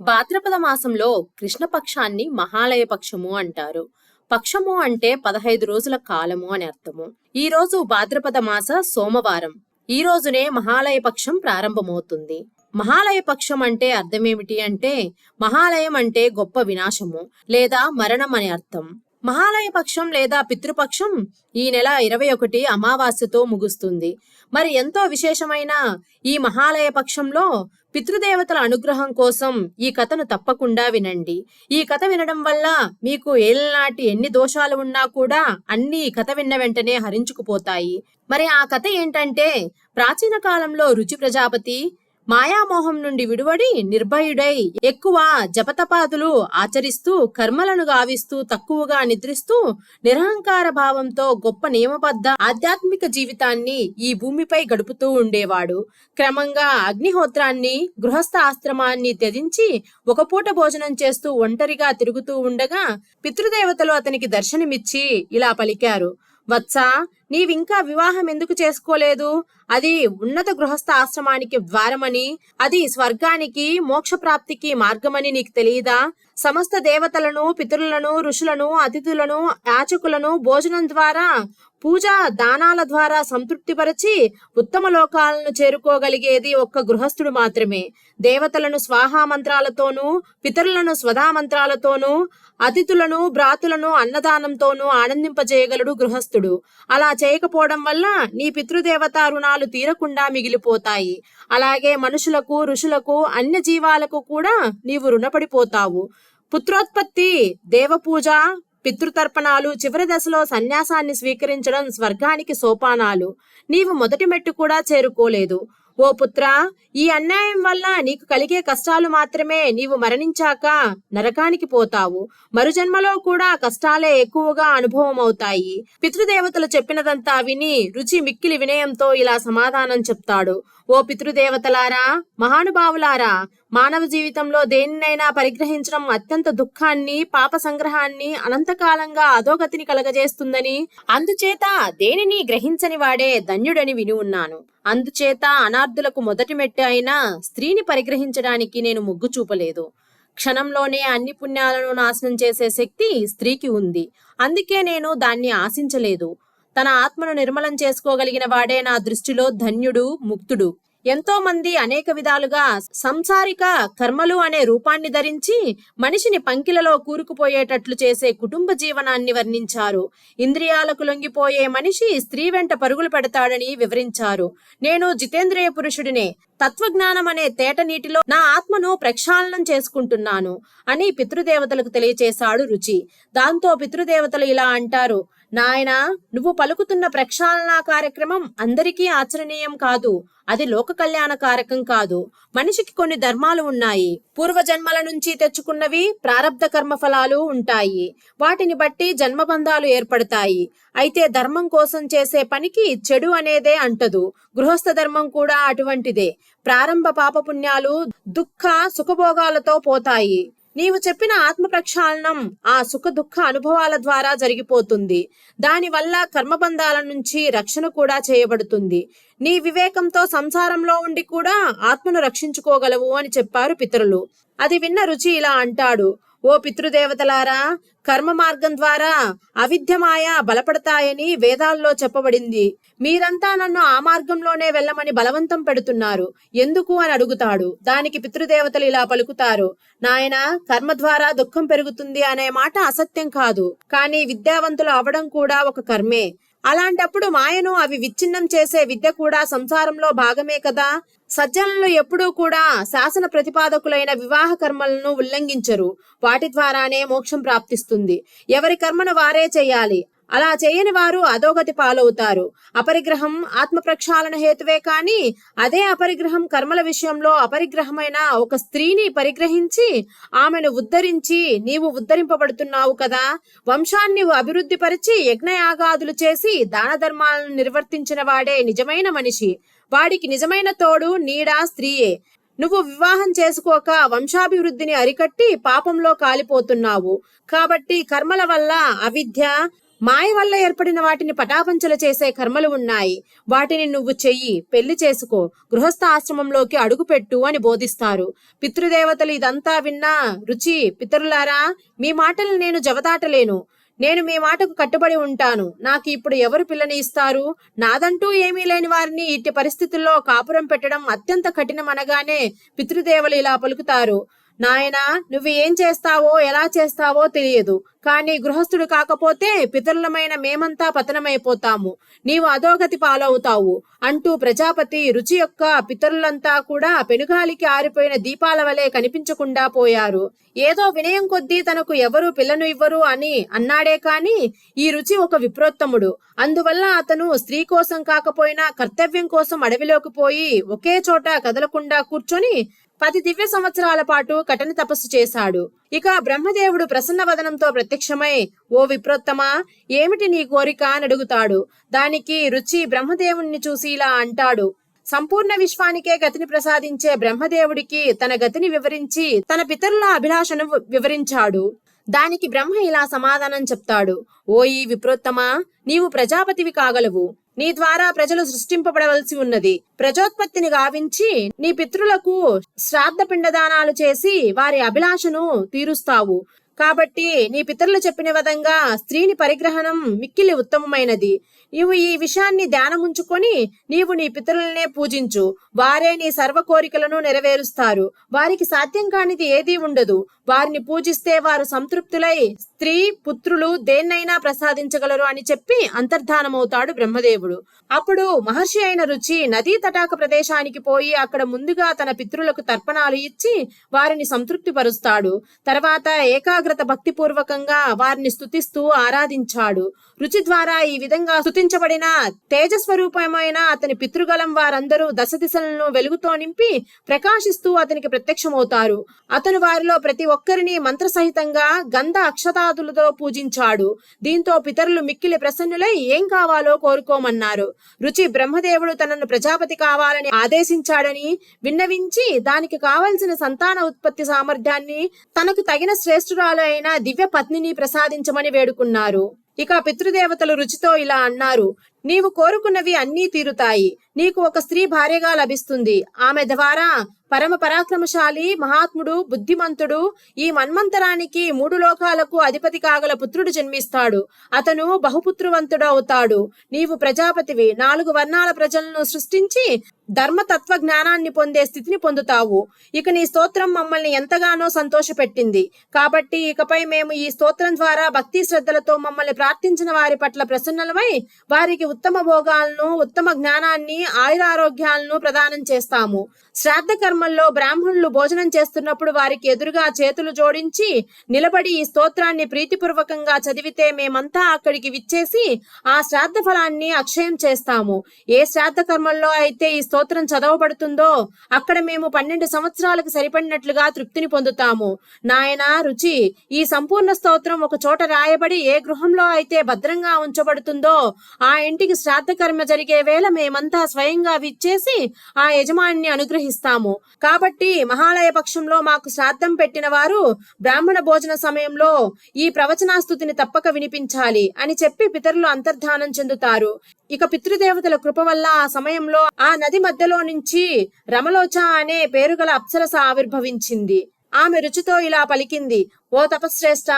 భాద్రపద మాసంలో కృష్ణపక్షాన్ని మహాలయ పక్షము అంటారు. పక్షము అంటే పదహైదు రోజుల కాలము అని అర్థము. ఈ రోజు భాద్రపద మాస సోమవారం. ఈ రోజునే మహాలయ పక్షం ప్రారంభమవుతుంది. మహాలయ పక్షం అంటే అర్థమేమిటి అంటే మహాలయం అంటే గొప్ప వినాశము లేదా మరణం అని అర్థం. మహాలయ పక్షం లేదా పితృపక్షం ఈ నెల ఇరవై ఒకటి అమావాస్యతో ముగుస్తుంది. మరి ఎంతో విశేషమైన ఈ మహాలయ పక్షంలో పితృదేవతల అనుగ్రహం కోసం ఈ కథను తప్పకుండా వినండి. ఈ కథ వినడం వల్ల మీకు ఏళ్ళనాటి ఎన్ని దోషాలు ఉన్నా కూడా అన్ని ఈ కథ విన్న వెంటనే హరించుకుపోతాయి. మరి ఆ కథ ఏంటంటే ప్రాచీన కాలంలో రుచి ప్రజాపతి మాయామోహం నుండి విడువడి నిర్భయుడై ఎక్కువ జపతపాదులు ఆచరిస్తూ కర్మలను గావిస్తూ తక్కువగా నిద్రిస్తూ నిరహంకార భావంతో గొప్ప నియమబద్ధ ఆధ్యాత్మిక జీవితాన్ని ఈ భూమిపై గడుపుతూ ఉండేవాడు. క్రమంగా అగ్నిహోత్రాన్ని గృహస్థ ఆశ్రమాన్ని త్యజించి ఒక పూట భోజనం చేస్తూ ఒంటరిగా తిరుగుతూ ఉండగా పితృదేవతలు అతనికి దర్శనమిచ్చి ఇలా పలికారు. వత్సా నీవింకా వివాహం ఎందుకు చేసుకోలేదు? అది ఉన్నత గృహస్థ ఆశ్రమానికి ద్వారమని అది స్వర్గానికి మోక్ష ప్రాప్తికి మార్గమని నీకు తెలియదా? సమస్త దేవతలను పితరులను ఋషులను అతిథులను యాచకులను భోజనం ద్వారా పూజ దానాల ద్వారా సంతృప్తిపరచి ఉత్తమ లోకాలను చేరుకోగలిగేది ఒక్క గృహస్థుడు మాత్రమే. దేవతలను స్వాహా మంత్రాలతోనూ పితరులను స్వధా మంత్రాలతోనూ అతిథులను భ్రాతులను అన్నదానంతోనూ ఆనందింపజేయగలడు గృహస్థుడు. అలా చేయకపోవడం వల్ల నీ పితృదేవతా రుణాలు తీరకుండా మిగిలిపోతాయి. అలాగే మనుషులకు ఋషులకు అన్య జీవాలకు కూడా నీవు రుణపడిపోతావు. పుత్రోత్పత్తి దేవపూజ పితృతర్పణాలు చివరి దశలో సన్యాసాన్ని స్వీకరించడం స్వర్గానికి సోపానాలు. నీవు మొదటి మెట్టు కూడా చేరుకోలేదు. ఓ పుత్ర ఈ అన్యాయం వల్ల నీకు కలిగే కష్టాలు మాత్రమే నీవు మరణించాక నరకానికి పోతావు. మరుజన్మలో కూడా కష్టాలే ఎక్కువగా అనుభవం అవుతాయి పితృదేవతలు చెప్పినదంతా విని రుచి మిక్కిలి వినయంతో ఇలా సమాధానం చెప్తాడు. ఓ పితృదేవతలారా మహానుభావులారా మానవ జీవితంలో దేనినైనా పరిగ్రహించడం అత్యంత దుఃఖాన్ని పాప సంగ్రహాన్ని అనంతకాలంగా అధోగతిని కలగజేస్తుందని. అందుచేత దేనిని గ్రహించని వాడే ధన్యుడని విని ఉన్నాను. అందుచేత అనార్థులకు మొదటి మెట్టు అయిన స్త్రీని పరిగ్రహించడానికి నేను మొగ్గు చూపలేదు. క్షణంలోనే అన్ని పుణ్యాలను నాశనం చేసే శక్తి స్త్రీకి ఉంది. అందుకే నేను దాన్ని ఆశించలేదు. తన ఆత్మను నిర్మలం చేసుకోగలిగిన వాడే నా దృష్టిలో ధన్యుడు ముక్తుడు. ఎంతో మంది అనేక విధాలుగా సంసారిక కర్మలు అనే రూపాన్ని ధరించి మనిషిని పంకిలలో కూరుకుపోయేటట్లు చేసే కుటుంబ జీవనాన్ని వర్ణించారు. ఇంద్రియాలకు లొంగిపోయే మనిషి స్త్రీ వెంట పరుగులు పెడతాడని వివరించారు. నేను జితేంద్రియ పురుషుడినే. తత్వజ్ఞానం అనే తేట నీటిలో నా ఆత్మను ప్రక్షాళనం చేసుకుంటున్నాను అని పితృదేవతలకు తెలియచేశాడు రుచి. దాంతో పితృదేవతలు ఇలా అంటారు. నాయన నువ్వు పలుకుతున్న ప్రక్షాళన కార్యక్రమం అందరికీ ఆచరణీయం కాదు. అది లోక కళ్యాణ కారకం కాదు. మనిషికి కొన్ని ధర్మాలు ఉన్నాయి. పూర్వజన్మల నుంచి తెచ్చుకున్నవి ప్రారంధ కర్మ ఫలాలు ఉంటాయి. వాటిని బట్టి జన్మబంధాలు ఏర్పడతాయి. అయితే ధర్మం కోసం చేసే పనికి చెడు అనేదే అంటదు. గృహస్థ ధర్మం కూడా అటువంటిదే. ప్రారంభ పాపపుణ్యాలు దుఃఖ సుఖభోగాలతో పోతాయి. నీవు చెప్పిన ఆత్మ ప్రక్షాళనం ఆ సుఖ దుఃఖ అనుభవాల ద్వారా జరిగిపోతుంది. దానివల్ల కర్మబంధాల నుంచి రక్షణ కూడా చేయబడుతుంది. నీ వివేకంతో సంసారంలో ఉండి కూడా ఆత్మను రక్షించుకోగలవు అని చెప్పారు పితరులు. అది విన్న రుచి ఇలా అంటాడు. ఓ పితృదేవతలారా కర్మ మార్గం ద్వారా అవిద్యమాయ బలపడతాయని వేదాల్లో చెప్పబడింది. మీరంతా నన్ను ఆ మార్గంలోనే వెళ్ళమని బలవంతం పెడుతున్నారు. ఎందుకు అని అడుగుతాడు. దానికి పితృదేవతలు ఇలా పలుకుతారు. నాయన కర్మ ద్వారా దుఃఖం పెరుగుతుంది అనే మాట అసత్యం కాదు. కానీ విద్యావంతులు అవడం కూడా ఒక కర్మే. అలాంటప్పుడు మాయను అవి విచ్ఛిన్నం చేసే విద్య కూడా సంసారంలో భాగమే కదా? సజ్జనులు ఎప్పుడూ కూడా శాసన ప్రతిపాదకులైన వివాహ కర్మలను ఉల్లంఘించరు. వాటి ద్వారానే మోక్షం ప్రాప్తిస్తుంది. ఎవరి కర్మను వారే చేయాలి. అలా చేయని వారు అధోగతి పాలవుతారు. అపరిగ్రహం ఆత్మ ప్రక్షాళన హేతువే కాని అదే అపరిగ్రహం కర్మల విషయంలో అపరిగ్రహమైన ఒక స్త్రీని పరిగ్రహించి ఆమెను ఉద్ధరించి నీవు ఉద్ధరింపబడుతున్నావు కదా వంశాన్ని అభివృద్ధి పరిచి యజ్ఞయాగాదులు చేసి దాన ధర్మాలను నిర్వర్తించిన వాడే నిజమైన మనిషి. వాడికి నిజమైన తోడు నీడ స్త్రీయే. నువ్వు వివాహం చేసుకోక వంశాభివృద్ధిని అరికట్టి పాపంలో కాలిపోతున్నావు. కాబట్టి కర్మల వల్ల అవిద్య మాయ వల్ల ఏర్పడిన వాటిని పటాపంచలు చేసే కర్మలు ఉన్నాయి. వాటిని నువ్వు చెయ్యి పెళ్ళి చేసుకో గృహస్థ ఆశ్రమంలోకి అడుగుపెట్టు అని బోధిస్తారు. పితృదేవతలు ఇదంతా విన్నా రుచి పితరులారా మీ మాటలు నేను జవదాటలేను. నేను మీ మాటకు కట్టుబడి ఉంటాను. నాకు ఇప్పుడు ఎవరు పిల్లని ఇస్తారు? నాదంటూ ఏమీ లేని వారిని ఇట్టి పరిస్థితుల్లో కాపురం పెట్టడం అత్యంత కఠినమనగానే పితృదేవులు ఇలా పలుకుతారు. నాయనా నువ్వు ఏం చేస్తావో ఎలా చేస్తావో తెలియదు. కానీ గృహస్థుడు కాకపోతే పితరులమైన మేమంతా పతనమైపోతాము. నీవు అధోగతి పాలవుతావు. అంటూ ప్రజాపతి రుచి యొక్క పితరులంతా కూడా పెనుగాలికి ఆరిపోయిన దీపాల వలె కనిపించకుండా పోయారు. ఏదో వినయం కొద్దీ తనకు ఎవరు పిల్లను ఇవ్వరు అని అన్నాడే కాని ఈ రుచి ఒక విప్రోత్తముడు. అందువల్ల అతను స్త్రీ కోసం కాకపోయినా కర్తవ్యం కోసం అడవిలోకి పోయి ఒకే చోట కదలకుండా కూర్చొని పది దివ్య సంవత్సరాల పాటు కఠిన తపస్సు చేశాడు. ఇక బ్రహ్మదేవుడు ప్రసన్న వదనంతో ప్రత్యక్షమై ఓ విప్రోత్తమా ఏమిటి నీ కోరిక? అని అడుగుతాడు. దానికి రుచి బ్రహ్మదేవుణ్ణి చూసి ఇలా అంటాడు. సంపూర్ణ విశ్వానికే గతిని ప్రసాదించే బ్రహ్మదేవుడికి తన గతిని వివరించి తన పితరుల అభిలాషను వివరించాడు. దానికి బ్రహ్మ ఇలా సమాధానం చెప్తాడు. ఓ ఈ విప్రోత్తమా నీవు ప్రజాపతివి కాగలవు. నీ ద్వారా ప్రజలు సృష్టింపబడవలసి ఉన్నది. ప్రజోత్పత్తిని గావించి నీ పితృలకు శ్రాద్ధ పిండదానాలు చేసి వారి అభిలాషను తీరుస్తావు. కాబట్టి నీ పితరులు చెప్పిన విధంగా స్త్రీని పరిగ్రహణం మిక్కిలి ఉత్తమమైనది. నీవు ఈ విషయాన్ని ధ్యానముంచుకొని నీవు నీ పితరులనే పూజించు. వారే నీ సర్వ కోరికలను నెరవేరుస్తారు. వారికి సాధ్యం కానిది ఏదీ ఉండదు. వారిని పూజిస్తే వారు సంతృప్తులై స్త్రీ పుత్రులు దేన్నైనా ప్రసాదించగలరు అని చెప్పి అంతర్ధానమవుతాడు బ్రహ్మదేవుడు. అప్పుడు మహర్షి అయిన రుచి నదీ తటాక ప్రదేశానికి పోయి అక్కడ ముందుగా తన పితృలకు తర్పణాలు ఇచ్చి వారిని సంతృప్తి పరుస్తాడు తర్వాత ఏకాగ్రత భక్తిపూర్వకంగా వారిని స్తుతిస్తూ ఆరాధించాడు. రుచి ద్వారా ఈ విధంగా స్తుతించబడిన తేజస్వరూపమైన అతని పితృగలం వారందరూ దశ దిశలను వెలుగుతో నింపి ప్రకాశిస్తూ అతనికి ప్రత్యక్షమవుతారు. అతను వారిలో ప్రతి ఒక్కరిని మంత్రసహితంగా గంధ అక్షతాదులతో పూజించాడు. దీంతో పితరులు మిక్కిలి ప్రసన్నులై ఏం కావాలో కోరుకోమన్నారు. రుచి బ్రహ్మదేవుడు తనను ప్రజాపతి కావాలని ఆదేశించాడని విన్నవించి దానికి కావలసిన సంతాన ఉత్పత్తి సామర్థ్యాన్ని తనకు తగిన శ్రేష్ఠురాలు అయిన దివ్య పత్నిని ప్రసాదించమని వేడుకున్నారు. ఇక పితృదేవతలు రుచితో ఇలా అన్నారు నీవు కోరుకున్నవి అన్నీ తీరుతాయి. నీకు ఒక స్త్రీ భార్యగా లభిస్తుంది. ఆమె ద్వారా పరమ పరాక్రమశాలి మహాత్ముడు బుద్ధిమంతుడు ఈ మన్మంతరానికి మూడు లోకాలకు అధిపతి కాగల పుత్రుడు జన్మిస్తాడు. అతను బహుపుత్రవంతుడు అవుతాడు నీవు ప్రజాపతివి. నాలుగు వర్ణాల ప్రజలను సృష్టించి ధర్మతత్వ జ్ఞానాన్ని పొందే స్థితిని పొందుతావు. ఇక నీ స్తోత్రం మమ్మల్ని ఎంతగానో సంతోషపెట్టింది. కాబట్టి ఇకపై మేము ఈ స్తోత్రం ద్వారా భక్తి శ్రద్ధలతో మమ్మల్ని ప్రార్థించిన వారి పట్ల ప్రసన్నలమై వారికి ఉత్తమ భోగాలను ఉత్తమ జ్ఞానాన్ని ఆయురారోగ్యాలను ప్రదానం చేస్తాము. శ్రాద్ధ కర్మల్లో బ్రాహ్మణులు భోజనం చేస్తున్నప్పుడు వారికి ఎదురుగా చేతులు జోడించి నిలబడి ఈ స్తోత్రాన్ని ప్రీతిపూర్వకంగా చదివితే మేమంతా అక్కడికి విచ్చేసి ఆ శ్రాద్ధ ఫలాన్ని అక్షయం చేస్తాము. ఏ శ్రాద్ధ కర్మల్లో అయితే ఈ స్తోత్రం చదవబడుతుందో అక్కడ మేము పన్నెండు సంవత్సరాలకు సరిపడినట్లుగా తృప్తిని పొందుతాము. నాయన రుచి ఈ సంపూర్ణ స్తోత్రం ఒక చోట రాయబడి ఏ గృహంలో అయితే భద్రంగా ఉంచబడుతుందో ఆ ఇంటికి శ్రాద్ధ కర్మ జరిగే వేళ మేమంతా స్వయంగా విచ్చేసి ఆ యజమానిని అనుగ్రహిస్తాము. కాబట్టి మహాలయ పక్షంలో మాకు శ్రాద్ధం పెట్టిన వారు బ్రాహ్మణ భోజన సమయంలో ఈ ప్రవచనాస్తుతిని తప్పక వినిపించాలి అని చెప్పి పితరులు అంతర్ధానం చెందుతారు. ఇక పితృదేవతల కృప వల్ల ఆ సమయంలో ఆ నది మధ్యలో నుంచి రమలోచ అనే పేరుగల అప్సరస ఆవిర్భవించింది. ఆమె రుచితో ఇలా పలికింది ఓ తపశ్రేష్ట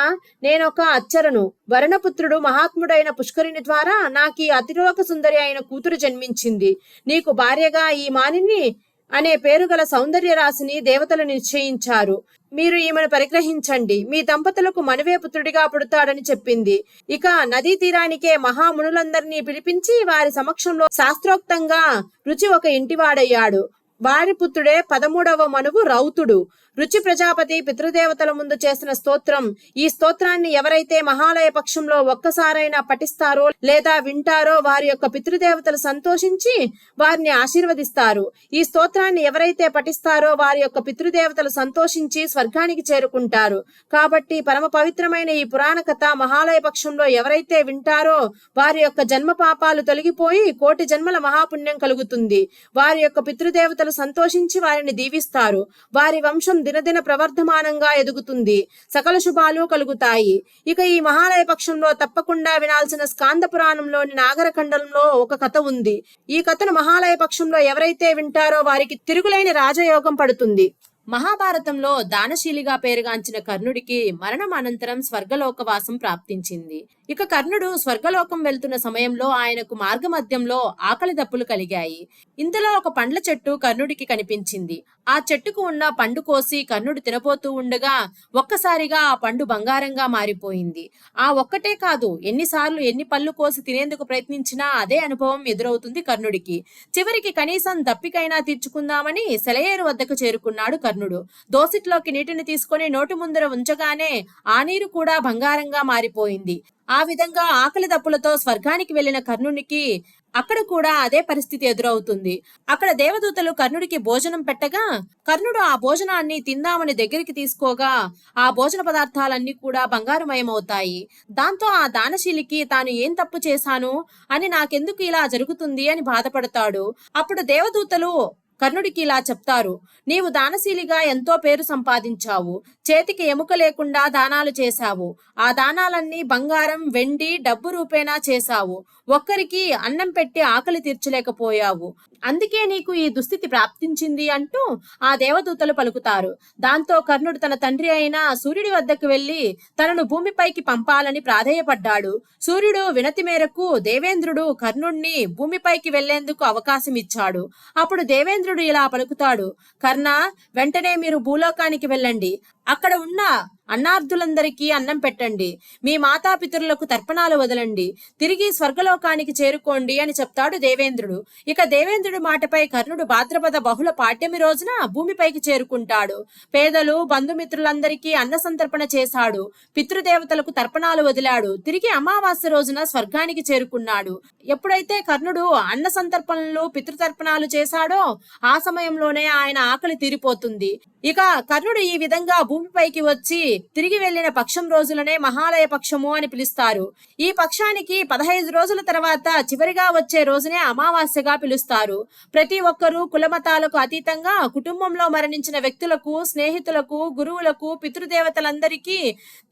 నేనొక అచ్చరను. వరుణపుత్రుడు మహాత్ముడైన పుష్కరిని ద్వారా నాకు ఈ అతిలోక సుందరి అయిన కూతురు జన్మించింది. నీకు భార్యగా ఈ మానిని అనే పేరు గల సౌందర్య రాశిని దేవతలు నిశ్చయించారు. మీరు ఈమెను పరిగ్రహించండి. మీ దంపతులకు మనవే పుత్రుడిగా పుడతాడని చెప్పింది. ఇక నదీ తీరానికే మహామునులందరినీ పిలిపించి వారి సమక్షంలో శాస్త్రోక్తంగా రుచి ఒక ఇంటివాడయ్యాడు. వారి పుత్రుడే పదమూడవ మనువు రౌతుడు. రుచి ప్రజాపతి పితృదేవతల ముందు చేసిన స్తోత్రం ఈ స్తోత్రాన్ని ఎవరైతే మహాలయ పక్షంలో ఒక్కసారైనా పఠిస్తారో లేదా వింటారో వారి యొక్క పితృదేవతలు సంతోషించి వారిని ఆశీర్వదిస్తారు. ఈ స్తోత్రాన్ని ఎవరైతే పఠిస్తారో వారి యొక్క పితృదేవతలు సంతోషించి స్వర్గానికి చేరుకుంటారు. కాబట్టి పరమ పవిత్రమైన ఈ పురాణ కథ మహాలయ పక్షంలో ఎవరైతే వింటారో వారి యొక్క జన్మ పాపాలు తొలగిపోయి కోటి జన్మల మహాపుణ్యం కలుగుతుంది. వారి యొక్క పితృదేవతలు సంతోషించి వారిని దీవిస్తారు. వారి వంశం దినదిన ప్రవర్ధమానంగా ఎదుగుతుంది. సకల శుభాలు కలుగుతాయి. ఇక ఈ మహాలయ పక్షంలో తప్పకుండా వినాల్సిన స్కాంద పురాణంలోని నాగరఖండంలో ఒక కథ ఉంది. ఈ కథను మహాలయ పక్షంలో ఎవరైతే వింటారో వారికి తిరుగులేని రాజయోగం పడుతుంది. మహాభారతంలో దానశీలిగా పేరుగాంచిన కర్ణుడికి మరణం అనంతరం స్వర్గలోకవాసం ప్రాప్తించింది. ఇక కర్ణుడు స్వర్గలోకం వెళ్తున్న సమయంలో ఆయనకు మార్గమధ్యంలో ఆకలి దప్పులు కలిగాయి. ఇంతలో ఒక పండ్ల చెట్టు కర్ణుడికి కనిపించింది. ఆ చెట్టుకు ఉన్న పండు కోసి కర్ణుడు తినబోతూ ఉండగా ఒక్కసారిగా ఆ పండు బంగారంగా మారిపోయింది. ఆ ఒక్కటే కాదు ఎన్నిసార్లు ఎన్ని పళ్ళు కోసి తినేందుకు ప్రయత్నించినా అదే అనుభవం ఎదురవుతుంది కర్ణుడికి. చివరికి కనీసం దప్పికైనా తీర్చుకుందామని సెలయేరు వద్దకు చేరుకున్నాడు కర్ణుడు. దోసిట్లోకి నీటిని తీసుకొని నోటి ముందర ఉంచగానే ఆ నీరు కూడా బంగారంగా మారిపోయింది. ఆ విధంగా ఆకలి దప్పులతో స్వర్గానికి వెళ్ళిన కర్ణునికి అక్కడ కూడా అదే పరిస్థితి ఎదురవుతుంది. అక్కడ దేవదూతలు కర్ణుడికి భోజనం పెట్టగా కర్ణుడు ఆ భోజనాన్ని తిందామని దగ్గరికి తీసుకోగా ఆ భోజన పదార్థాలన్నీ కూడా బంగారుమయమవుతాయి. దాంతో ఆ దానశీలికి తాను ఏం తప్పు చేశాను? అని నాకెందుకు ఇలా జరుగుతుంది అని బాధపడతాడు. అప్పుడు దేవదూతలు కర్ణుడికి ఇలా చెప్తారు నీవు దానశీలిగా ఎంతో పేరు సంపాదించావు చేతికి ఎముక లేకుండా దానాలు చేశావు ఆ దానాలన్నీ బంగారం వెండి డబ్బు రూపేణా చేశావు ఒక్కరికి అన్నం పెట్టి ఆకలి తీర్చలేకపోయావు అందుకే నీకు ఈ దుస్థితి ప్రాప్తించింది అంటూ ఆ దేవదూతలు పలుకుతారు. దాంతో కర్ణుడు తన తండ్రి అయిన సూర్యుడి వద్దకు వెళ్ళి తనను భూమిపైకి పంపాలని ప్రాధేయపడ్డాడు. సూర్యుడు వినతి మేరకు దేవేంద్రుడు కర్ణుణ్ణి భూమిపైకి వెళ్ళేందుకు అవకాశం ఇచ్చాడు. అప్పుడు దేవేంద్రుడు ఇలా పలుకుతాడు. కర్ణ వెంటనే మీరు భూలోకానికి వెళ్ళండి. అక్కడ ఉన్న అన్నార్థులందరికీ అన్నం పెట్టండి. మీ మాతాపితరులకు తర్పణాలు వదలండి. తిరిగి స్వర్గలోకానికి చేరుకోండి అని చెప్తాడు దేవేంద్రుడు. ఇక దేవేంద్రుడి మాటపై కర్ణుడు భాద్రపద బహుళ పాఠ్యమి రోజున భూమిపైకి చేరుకుంటాడు. పేదలు బంధుమిత్రులందరికీ అన్న సంతర్పణ చేశాడు. పితృదేవతలకు తర్పణాలు వదిలాడు. తిరిగి అమావాస్య రోజున స్వర్గానికి చేరుకున్నాడు. ఎప్పుడైతే కర్ణుడు అన్న సంతర్పణలు పితృతర్పణాలు చేశాడో ఆ సమయంలోనే ఆయన ఆకలి తీరిపోతుంది. ఇక కర్ణుడు ఈ విధంగా భూ భూమిపైకి వచ్చి తిరిగి వెళ్ళిన పక్షం రోజులనే మహాలయ పక్షము అని పిలుస్తారు. ఈ పక్షానికి పదహైదు రోజుల తర్వాత చివరిగా వచ్చే రోజునే అమావాస్యగా పిలుస్తారు. ప్రతి ఒక్కరూ కులమతాలకు అతీతంగా కుటుంబంలో మరణించిన వ్యక్తులకు స్నేహితులకు గురువులకు పితృదేవతలందరికీ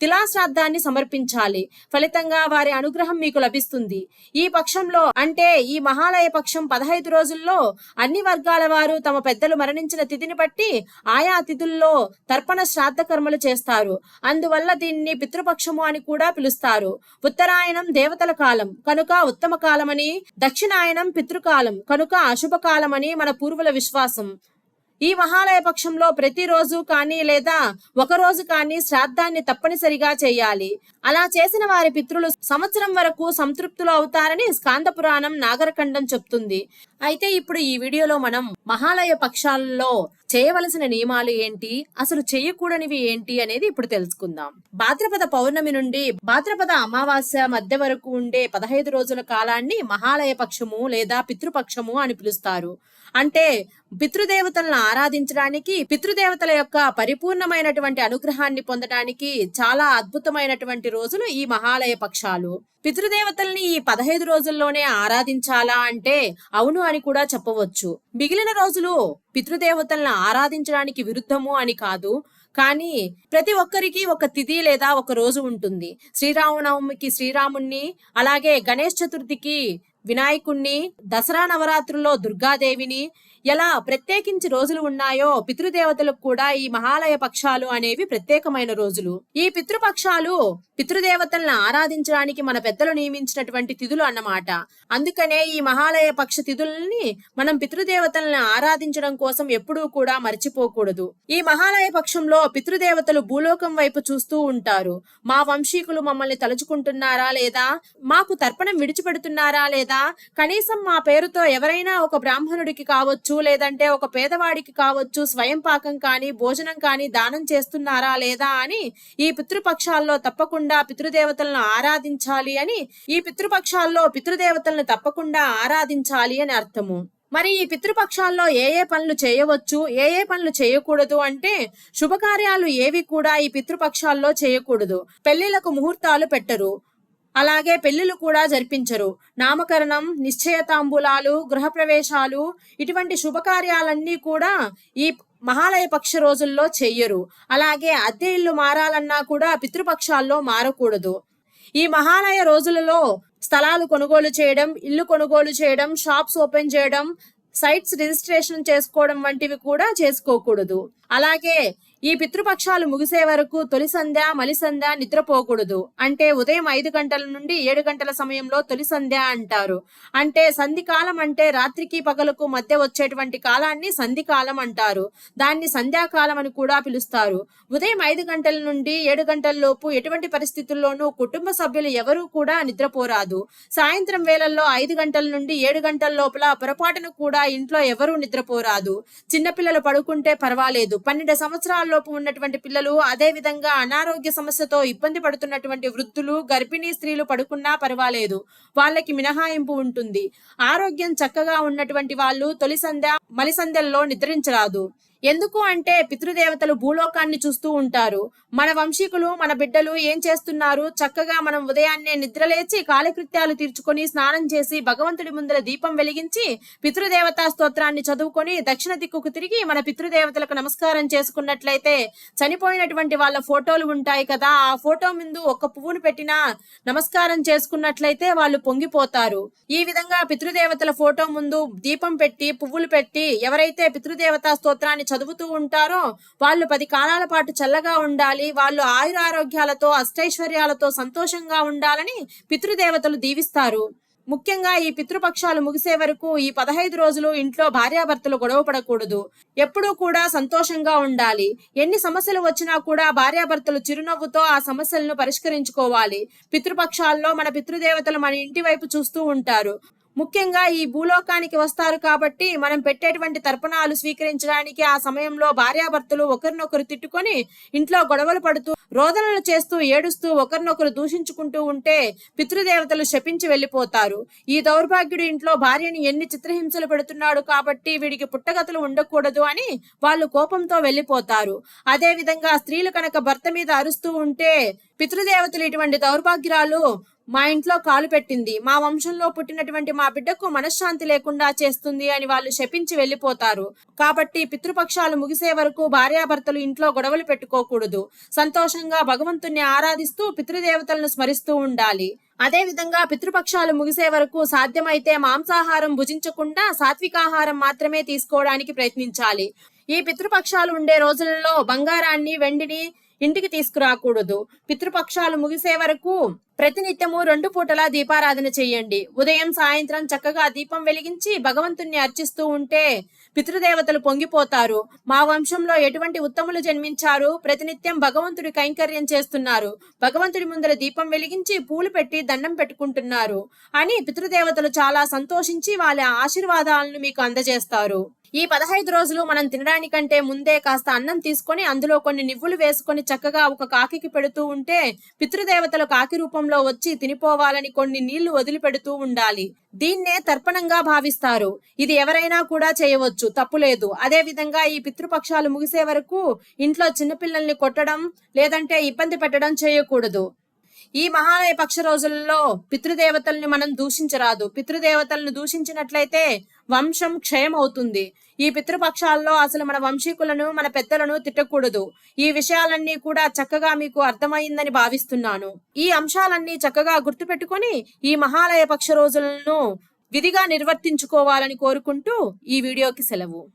తిలాశ్రాద్ధాన్ని సమర్పించాలి. ఫలితంగా వారి అనుగ్రహం మీకు లభిస్తుంది. ఈ పక్షంలో అంటే ఈ మహాలయ పక్షం పదహైదు రోజుల్లో అన్ని వర్గాల వారు తమ పెద్దలు మరణించిన తిథిని బట్టి ఆయా తిథుల్లో తర్పణ శ్రాద్ధ కర్మలు చేస్తారు. అందువల్ల దీన్ని పితృపక్షము అని కూడా పిలుస్తారు. ఉత్తరాయణం దేవతల కాలం కనుక ఉత్తమ కాలమని దక్షిణాయనం పితృకాలం కనుక అశుభ కాలమని మన పూర్వుల విశ్వాసం. ఈ మహాలయ పక్షంలో ప్రతిరోజు కానీ లేదా ఒక రోజు కానీ శ్రాద్ధాన్ని తప్పనిసరిగా చేయాలి. అలా చేసిన వారి పితృలు సంవత్సరం వరకు సంతృప్తులు అవుతారని స్కాంద పురాణం నాగరఖండం చెప్తుంది. అయితే ఇప్పుడు ఈ వీడియోలో మనం మహాలయ పక్షాలలో చేయవలసిన నియమాలు ఏంటి? అసలు చేయకూడనివి ఏంటి? అనేది ఇప్పుడు తెలుసుకుందాం. భాద్రపద పౌర్ణమి నుండి భాద్రపద అమావాస్య మధ్య వరకు ఉండే పదహైదు రోజుల కాలాన్ని మహాలయ పక్షము లేదా పితృపక్షము అని పిలుస్తారు. అంటే పితృదేవతలను ఆరాధించడానికి పితృదేవతల యొక్క పరిపూర్ణమైనటువంటి అనుగ్రహాన్ని పొందడానికి చాలా అద్భుతమైనటువంటి రోజులు ఈ మహాలయ పక్షాలు. పితృదేవతల్ని ఈ పదహైదు రోజుల్లోనే ఆరాధించాలా అంటే అవును అని కూడా చెప్పవచ్చు. మిగిలిన రోజులు పితృదేవతలను ఆరాధించడానికి విరుద్ధము అని కాదు. కానీ ప్రతి ఒక్కరికి ఒక తిథి లేదా ఒక రోజు ఉంటుంది. శ్రీరామనవమికి శ్రీరాముణ్ణి అలాగే గణేష్ చతుర్థికి వినాయకుణ్ణి దసరా నవరాత్రుల్లో దుర్గాదేవిని ఎలా ప్రత్యేకించి రోజులు ఉన్నాయో పితృదేవతలకు కూడా ఈ మహాలయ పక్షాలు అనేవి ప్రత్యేకమైన రోజులు. ఈ పితృపక్షాలు పితృదేవతలను ఆరాధించడానికి మన పెద్దలు నియమించినటువంటి తిథులు అన్నమాట. అందుకనే ఈ మహాలయ పక్ష తిథుల్ని మనం పితృదేవతలను ఆరాధించడం కోసం ఎప్పుడూ కూడా మర్చిపోకూడదు. ఈ మహాలయ పక్షంలో పితృదేవతలు భూలోకం వైపు చూస్తూ ఉంటారు. మా వంశీకులు మమ్మల్ని తలుచుకుంటున్నారా లేదా? మాకు తర్పణం విడిచిపెడుతున్నారా లేదా? కనీసం మా పేరుతో ఎవరైనా ఒక బ్రాహ్మణుడికి కావచ్చు లేదంటే ఒక పేదవాడికి కావచ్చు స్వయం పాకం కానీ భోజనం కానీ దానం చేస్తున్నారా లేదా అని ఈ పితృపక్షాల్లో తప్పకుండా పితృదేవతలను ఆరాధించాలి అని ఈ పితృపక్షాల్లో పితృదేవతలను తప్పకుండా ఆరాధించాలి అని అర్థము. మరి ఈ పితృపక్షాల్లో ఏ ఏ పనులు చేయవచ్చు ఏ ఏ పనులు చేయకూడదు అంటే శుభకార్యాలు ఏవి కూడా ఈ పితృపక్షాల్లో చేయకూడదు. పెళ్ళిలకు ముహూర్తాలు పెట్టరు. అలాగే పెళ్ళిళ్ళు కూడా జరిపించరు. నామకరణం నిశ్చయతాంబూలాలు గృహప్రవేశాలు ఇటువంటి శుభకార్యాలన్నీ కూడా ఈ మహాలయ పక్ష రోజుల్లో చెయ్యరు. అలాగే అద్దె ఇల్లు మారాలన్నా కూడా పితృపక్షాల్లో మారకూడదు. ఈ మహాలయ రోజులలో స్థలాలు కొనుగోలు చేయడం ఇల్లు కొనుగోలు చేయడం షాప్స్ ఓపెన్ చేయడం సైట్స్ రిజిస్ట్రేషన్ చేసుకోవడం వంటివి కూడా చేసుకోకూడదు. అలాగే ఈ పితృపక్షాలు ముగిసే వరకు తొలి సంధ్య మలి సంధ్య నిద్రపోకూడదు. అంటే ఉదయం ఐదు గంటల నుండి ఏడు గంటల సమయంలో తొలి సంధ్య అంటారు. అంటే సంధి కాలం అంటే రాత్రికి పగలకు మధ్య వచ్చేటువంటి కాలాన్ని సంధి కాలం అంటారు. దాన్ని సంధ్యాకాలం అని కూడా పిలుస్తారు. ఉదయం ఐదు గంటల నుండి ఏడు గంటల లోపు ఎటువంటి పరిస్థితుల్లోనూ కుటుంబ సభ్యులు ఎవరూ కూడా నిద్రపోరాదు. సాయంత్రం వేళల్లో ఐదు గంటల నుండి ఏడు గంటల లోపల పొరపాటును కూడా ఇంట్లో ఎవరూ నిద్రపోరాదు. చిన్నపిల్లలు పడుకుంటే పర్వాలేదు. పన్నెండు సంవత్సరాల లోపు ఉన్నటువంటి పిల్లలు అదే విధంగా అనారోగ్య సమస్యతో ఇబ్బంది పడుతున్నటువంటి వృద్ధులు గర్భిణీ స్త్రీలు పడుకున్నా పర్వాలేదు. వాళ్ళకి మినహాయింపు ఉంటుంది. ఆరోగ్యం చక్కగా ఉన్నటువంటి వాళ్ళు తొలి సంధ్య మలిసంధ్యల్లో నిద్రించరాదు. ఎందుకు అంటే పితృదేవతలు భూలోకాన్ని చూస్తూ ఉంటారు. మన వంశీకులు మన బిడ్డలు ఏం చేస్తున్నారు? చక్కగా మనం ఉదయాన్నే నిద్రలేచి కాలకృత్యాలు తీర్చుకొని స్నానం చేసి భగవంతుడి ముందర దీపం వెలిగించి పితృదేవతా స్తోత్రాన్ని చదువుకొని దక్షిణ దిక్కుకు తిరిగి మన పితృదేవతలకు నమస్కారం చేసుకున్నట్లయితే చనిపోయినటువంటి వాళ్ళ ఫోటోలు ఉంటాయి కదా. ఆ ఫోటో ముందు ఒక పువ్వును పెట్టినా నమస్కారం చేసుకున్నట్లయితే వాళ్ళు పొంగిపోతారు. ఈ విధంగా పితృదేవతల ఫోటో ముందు దీపం పెట్టి పువ్వులు పెట్టి ఎవరైతే పితృదేవతా స్తోత్రాన్ని చదువుతూ ఉంటారో వాళ్ళు పది కాలాల పాటు చల్లగా ఉండాలి వాళ్ళు ఆయురారోగ్యాలతో అష్టైశ్వర్యాలతో సంతోషంగా ఉండాలని పితృదేవతలు దీవిస్తారు. ముఖ్యంగా ఈ పితృపక్షాలు ముగిసే వరకు ఈ పదహైదు రోజులు ఇంట్లో భార్యాభర్తలు గొడవ పడకూడదు. ఎప్పుడూ కూడా సంతోషంగా ఉండాలి. ఎన్ని సమస్యలు వచ్చినా కూడా భార్యాభర్తలు చిరునవ్వుతో ఆ సమస్యలను పరిష్కరించుకోవాలి. పితృపక్షాల్లో మన పితృదేవతలు మన ఇంటి వైపు చూస్తూ ఉంటారు. ముఖ్యంగా ఈ భూలోకానికి వస్తారు కాబట్టి మనం పెట్టేటువంటి తర్పణాలు స్వీకరించడానికి ఆ సమయంలో భార్యాభర్తలు ఒకరినొకరు తిట్టుకొని ఇంట్లో గొడవలు పడుతూ రోదనలు చేస్తూ ఏడుస్తూ ఒకరినొకరు దూషించుకుంటూ ఉంటే పితృదేవతలు శపించి వెళ్ళిపోతారు. ఈ దౌర్భాగ్యుడు ఇంట్లో భార్యని ఎన్ని చిత్రహింసలు పెడుతున్నాడు కాబట్టి వీడికి పుట్టగతులు ఉండకూడదు అని వాళ్ళు కోపంతో వెళ్ళిపోతారు. అదే విధంగా స్త్రీలు కనుక భర్త మీద అరుస్తూ ఉంటే పితృదేవతలు ఇటువంటి దౌర్భాగ్యురాలు మా ఇంట్లో కాలు పెట్టింది. మా వంశంలో పుట్టినటువంటి మా బిడ్డకు మనశ్శాంతి లేకుండా చేస్తుంది అని వాళ్ళు శపించి వెళ్ళిపోతారు. కాబట్టి పితృపక్షాలు ముగిసే వరకు భార్యాభర్తలు ఇంట్లో గొడవలు పెట్టుకోకూడదు. సంతోషంగా భగవంతుణ్ణి ఆరాధిస్తూ పితృదేవతలను స్మరిస్తూ ఉండాలి. అదే విధంగా పితృపక్షాలు ముగిసే వరకు సాధ్యమైతే మాంసాహారం భుజించకుండా సాత్వికాహారం మాత్రమే తీసుకోవడానికి ప్రయత్నించాలి. ఈ పితృపక్షాలు ఉండే రోజులలో బంగారాన్ని వెండిని ఇంటికి తీసుకురాకూడదు. పితృపక్షాలు ముగిసే వరకు ప్రతినిత్యము రెండు పూటలా దీపారాధన చేయండి. ఉదయం సాయంత్రం చక్కగా దీపం వెలిగించి భగవంతుణ్ణి అర్చిస్తూ ఉంటే పితృదేవతలు పొంగిపోతారు. మా వంశంలో ఎటువంటి ఉత్తములు జన్మించారు? ప్రతినిత్యం భగవంతుడి కైంకర్యం చేస్తున్నారు. భగవంతుడి ముందర దీపం వెలిగించి పూలు పెట్టి దండం పెట్టుకుంటున్నారు. అని పితృదేవతలు చాలా సంతోషించి వాళ్ళ ఆశీర్వాదాలను మీకు అందజేస్తారు. ఈ పదహైదు రోజులు మనం తినడానికంటే ముందే కాస్త అన్నం తీసుకొని అందులో కొన్ని నివ్వులు వేసుకొని చక్కగా ఒక కాకికి పెడుతూ ఉంటే పితృదేవతలు కాకి రూపంలో వచ్చి తినిపోవాలని కొన్ని నీళ్ళు వదిలిపెడుతూ ఉండాలి. దీన్నే తర్పణంగా భావిస్తారు. ఇది ఎవరైనా కూడా చేయవచ్చు. తప్పులేదు అదే విధంగా ఈ పితృపక్షాలు ముగిసే వరకు ఇంట్లో చిన్నపిల్లల్ని కొట్టడం లేదంటే ఇబ్బంది పెట్టడం చేయకూడదు. ఈ మహాలయ పక్ష రోజులలో పితృదేవతల్ని మనం దూషించరాదు. పితృదేవతలను దూషించినట్లయితే వంశం క్షయం అవుతుంది ఈ పితృపక్షాల్లో అసలు మన వంశీకులను మన పెద్దలను తిట్టకూడదు. ఈ విషయాలన్నీ కూడా చక్కగా మీకు అర్థమైందని భావిస్తున్నాను. ఈ అంశాలన్నీ చక్కగా గుర్తుపెట్టుకొని ఈ మహాలయ పక్ష రోజులను విధిగా నిర్వర్తించుకోవాలని కోరుకుంటూ ఈ వీడియోకి సెలవు.